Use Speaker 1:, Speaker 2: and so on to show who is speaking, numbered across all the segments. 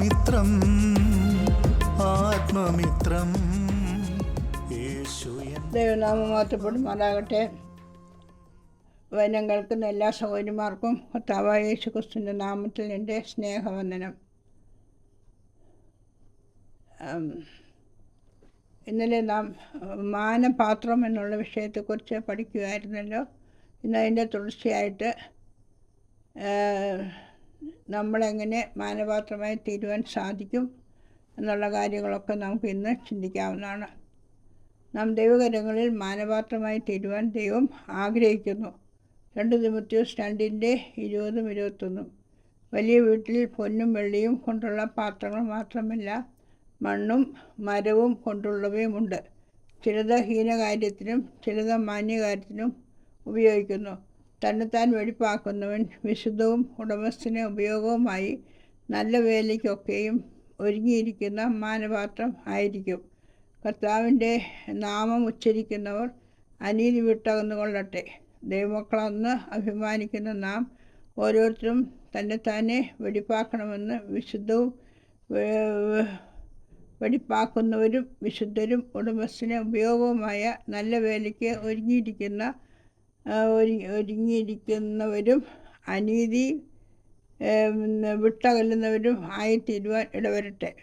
Speaker 1: ആത്മമിത്രം ആത്മമിത്രം.
Speaker 2: ദൈവനാമം മാറ്റപ്പെടുമാറാകട്ടെ വചനം കേൾക്കുന്ന എല്ലാ സഹോദരിമാർക്കും കർത്താവായ യേശു ക്രിസ്തുവിന്റെ നാമത്തിൽ എന്റെ സ്നേഹവന്ദനം. ഇന്നലെ നാം മാനപാത്രം എന്നുള്ള വിഷയത്തെക്കുറിച്ച് പഠിക്കുമായിരുന്നല്ലോ ഇന്ന് അതിന്റെ തുടർച്ചയായിട്ട് നമ്മളെങ്ങനെ മാനപാത്രമായി തീരുവാൻ സാധിക്കും എന്നുള്ള കാര്യങ്ങളൊക്കെ നമുക്ക് ഇന്ന് ചിന്തിക്കാവുന്നതാണ്. നാം ദൈവകരങ്ങളിൽ മാനപാത്രമായി തീരുവാൻ ദൈവം ആഗ്രഹിക്കുന്നു. രണ്ട് തിമത്യോസ് രണ്ടിന്റെ ഇരുപതും ഇരുപത്തൊന്നും. വലിയ വീട്ടിൽ പൊന്നും വെള്ളിയും കൊണ്ടുള്ള പാത്രങ്ങൾ മാത്രമല്ല മണ്ണും മരവും കൊണ്ടുള്ളവയുമുണ്ട്. ചിലത് ഹീനകാര്യത്തിനും ചിലത് മാന്യകാര്യത്തിനും ഉപയോഗിക്കുന്നു. തന്നെത്താൻ വെടിപ്പാക്കുന്നവൻ വിശുദ്ധവും ഉടമസ്ഥന് ഉപയോഗവുമായി നല്ല വേലയ്ക്കൊക്കെയും ഒരുങ്ങിയിരിക്കുന്ന മാനപാത്രം ആയിരിക്കും. കർത്താവിന്റെ നാമം ഉച്ചരിക്കുന്നവർ അനീതി വിട്ടകന്നുകൊള്ളട്ടെ. ദൈവമക്കളെന്ന് അഭിമാനിക്കുന്ന നാം ഓരോരുത്തരും തന്നെ തന്നെ വെടിപ്പാക്കണമെന്ന് വിശുദ്ധവും വെടിപ്പാക്കുന്നവരും വിശുദ്ധരും ഉടമസ്ഥന് ഉപയോഗവുമായ നല്ല വേലയ്ക്ക് ഒരുങ്ങിയിരിക്കുന്ന ഒരുങ്ങി ഒരുങ്ങിയിരിക്കുന്നവരും അനീതി വിട്ടകല്ലുന്നവരും ആയിത്തീരുവാൻ ഇടവരട്ടെ.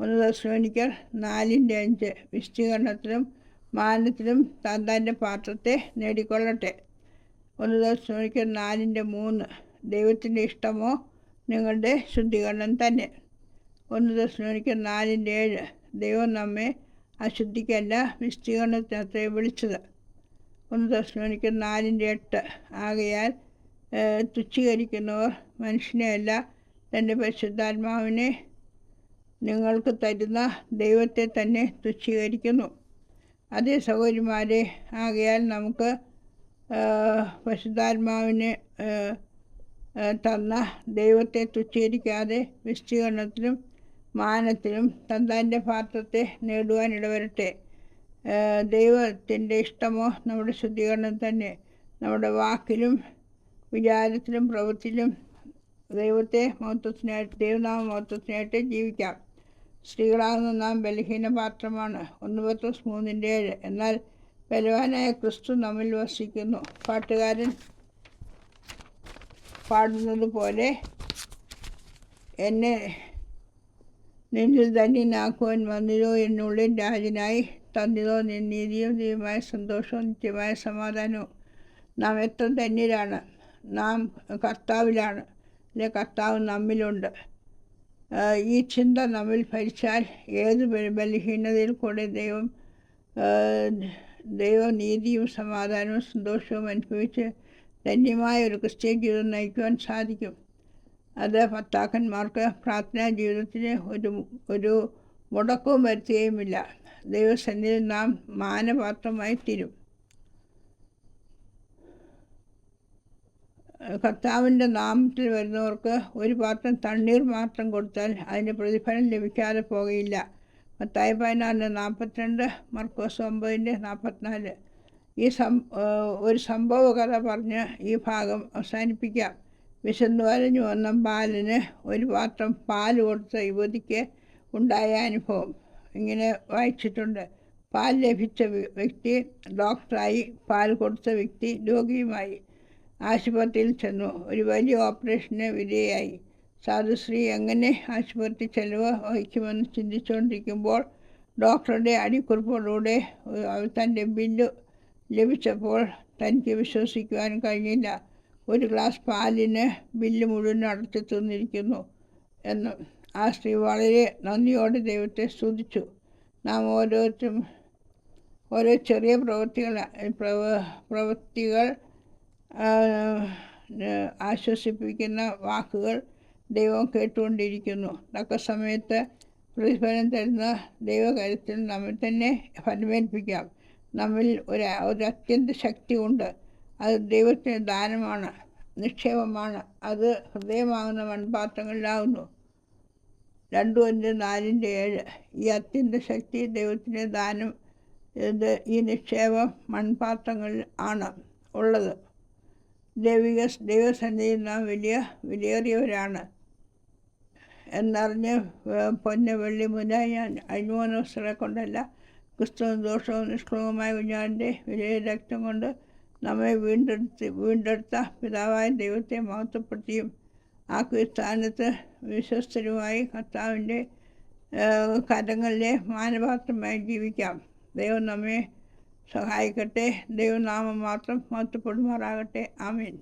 Speaker 2: ഒന്ന് ദശോനിക്കർ നാലിന്റെ അഞ്ച്. വിശദീകരണത്തിലും മാനത്തിലും താന്താന്റെ പാത്രത്തെ നേടിക്കൊള്ളട്ടെ. ഒന്ന് ദശോനിക്കർ നാലിന്റെ മൂന്ന്. ദൈവത്തിന്റെ ഇഷ്ടമോ? നിങ്ങളുടെ ശുദ്ധീകരണം തന്നെ. ഒന്ന് ദശോനിക്കർ നാലിന്റെ ഏഴ്. ദൈവം നമ്മെ അശുദ്ധിക്കല്ല വിശദീകരണത്തിനത്രേ വിളിച്ചത്. ഒന്ന് ദശമിക്ക് നാലിന്റെ എട്ട്. ആകയാൽ തുച്ഛീകരിക്കുന്നവർ മനുഷ്യനെയല്ല തന്റെ പരിശുദ്ധാത്മാവിനെ നിങ്ങൾക്ക് തരുന്ന ദൈവത്തെ തന്നെ തുച്ഛീകരിക്കുന്നു. അതേ സഹോദരിമാരെ ആകയാൽ നമുക്ക് പരിശുദ്ധാത്മാവിനെ തന്ന ദൈവത്തെ തുച്ഛീകരിക്കാതെ വിശദീകരണത്തിലും മാനത്തിലും തന്താന്റെ പാത്രത്തെ നേടുവാൻ ഇടവരട്ടെ ദൈവത്തിന്റെ ഇഷ്ടമോ? നമ്മുടെ ശുദ്ധീകരണം തന്നെ നമ്മുടെ വാക്കിലും വിചാരത്തിലും പ്രവൃത്തിയിലും ദൈവത്തെ മഹത്വത്തിനായിട്ട് ദൈവനാമ മഹത്വത്തിനായിട്ട് ജീവിക്കാം. സ്ത്രീകളാകുന്ന നാം ബലഹീന പാത്രമാണ്. ഒന്ന് പത്രോസ് മൂന്നിന്റെ ഏഴ്. എന്നാൽ ബലവാനായ ക്രിസ്തു നമ്മിൽ വസിക്കുന്നു. പാട്ടുകാരൻ പാടുന്നത് പോലെ എന്നെ നിന്നിൽ ധന്യനാക്കുവാൻ വന്നിരോ? എന്നുള്ളിൽ രാജനായി തന്നിരോ നിൻ നീതിയും ദൈവമായ സന്തോഷവും നിത്യമായ സമാധാനവും നാം എത്ര ധന്യരാണ്. നാം കർത്താവിലാണ്. അല്ലെ കർത്താവ് നമ്മിലുണ്ട്. ഈ ചിന്ത നമ്മിൽ ഭരിച്ചാൽ ഏത് ബല- ബലഹീനതയിൽ കൂടെ ദൈവം ദൈവം നീതിയും സമാധാനവും സന്തോഷവും അനുഭവിച്ച് ധന്യമായ ഒരു ക്രിസ്ത്യൻ ജീവിതം നയിക്കുവാൻ സാധിക്കും. അത് ഭർത്താക്കന്മാർക്ക് പ്രാർത്ഥനാ ജീവിതത്തിന് ഒരു ഒരു മുടക്കവും വരുത്തുകയുമില്ല. ദൈവസന്നിധിയിൽ നാം മാനപാത്രമായി തീരും കർത്താവിന്റെ നാമത്തിൽ വരുന്നവർക്ക് ഒരു പാത്രം തണ്ണീർ മാത്രം കൊടുത്താൽ അതിന് പ്രതിഫലം ലഭിക്കാതെ പോകുകയില്ല. മത്തായി പതിനാലിന് നാൽപ്പത്തിരണ്ട് മർക്കോസ് ഒമ്പതിന്റെ നാൽപ്പത്തിനാല്. ഈ സം ഒരു സംഭവ കഥ പറഞ്ഞ് ഈ ഭാഗം അവസാനിപ്പിക്കാം. വിശന്നു വരഞ്ഞു വന്ന ബാലന് ഒരു പാത്രം പാൽ കൊടുത്ത യുവതിക്ക് ഉണ്ടായ അനുഭവം. ഇങ്ങനെ വായിച്ചിട്ടുണ്ട്. പാൽ ലഭിച്ച വ്യക്തി ഡോക്ടറായി പാൽ കൊടുത്ത വ്യക്തി രോഗിയുമായി ആശുപത്രിയിൽ ചെന്നു. ഒരു വലിയ ഓപ്പറേഷന് വിധേയായി. സാധുശ്രീ എങ്ങനെ ആശുപത്രി ചെലവ് വഹിക്കുമെന്ന് ചിന്തിച്ചുകൊണ്ടിരിക്കുമ്പോൾ ഡോക്ടറുടെ അടിക്കുറിപ്പോടുകൂടെ തന്റെ ബില്ല് ലഭിച്ചപ്പോൾ തനിക്ക് വിശ്വസിക്കുവാൻ കഴിഞ്ഞില്ല. ഒരു ഗ്ലാസ് പാലിന് ബില്ല് മുഴുവൻ അടച്ചു തന്നിരിക്കുന്നു എന്ന് ആ സ്ത്രീ വളരെ നന്ദിയോടെ ദൈവത്തെ സ്തുതിച്ചു. നാം ഓരോരുത്തരും ഓരോ ചെറിയ പ്രവൃത്തികൾ പ്രവ പ്രവൃത്തികൾ ആശ്വസിപ്പിക്കുന്ന വാക്കുകൾ ദൈവം കേട്ടുകൊണ്ടിരിക്കുന്നു. തക്ക സമയത്ത് പ്രതിഫലം തരുന്ന ദൈവകാര്യത്തിൽ നമ്മിൽ തന്നെ ഫലമേൽപ്പിക്കാം. നമ്മിൽ ഒരു ഒരു അത്യന്ത ശക്തി ഉണ്ട് അത് ദൈവത്തിന് ദാനമാണ് നിക്ഷേപമാണ്. അത് ഹൃദയമാകുന്ന മൺപാത്രങ്ങളിലാവുന്നു. രണ്ടു അഞ്ച് നാലിന്റെ ഏഴ്. ഈ അത്യന്ത ശക്തി ദൈവത്തിന്റെ ദാനം ഇത് ഈ നിക്ഷേപം മൺപാത്രങ്ങളിൽ ആണ് ഉള്ളത്. ദൈവിക ദൈവസന്നിധിയിൽ നാം വലിയ വിലയേറിയവരാണ്. എന്നറിഞ്ഞ് പൊന്ന വെള്ളി ഞാൻ അഴിമോന വസ്തുക്കളെ കൊണ്ടല്ല ക്രിസ്തുവും ദോഷവും നിഷ്കളവുമായ കുഞ്ഞാടിന്റെ വിലയ രക്തം കൊണ്ട് നമ്മെ വീണ്ടെടുത്ത് വീണ്ടെടുത്ത പിതാവായ ദൈവത്തെ മഹത്വപ്പെടുത്തിയും ആ കീർത്താനത്ത് വിശ്വസ്തരുമായി കർത്താവിന്റെ കരങ്ങളിലെ മാനപാത്രമായി ജീവിക്കാം. ദൈവം നമ്മെ സഹായിക്കട്ടെ. ദൈവനാമം മാത്രം മഹത്വപ്പെടുമാറാകട്ടെ. ആമീൻ.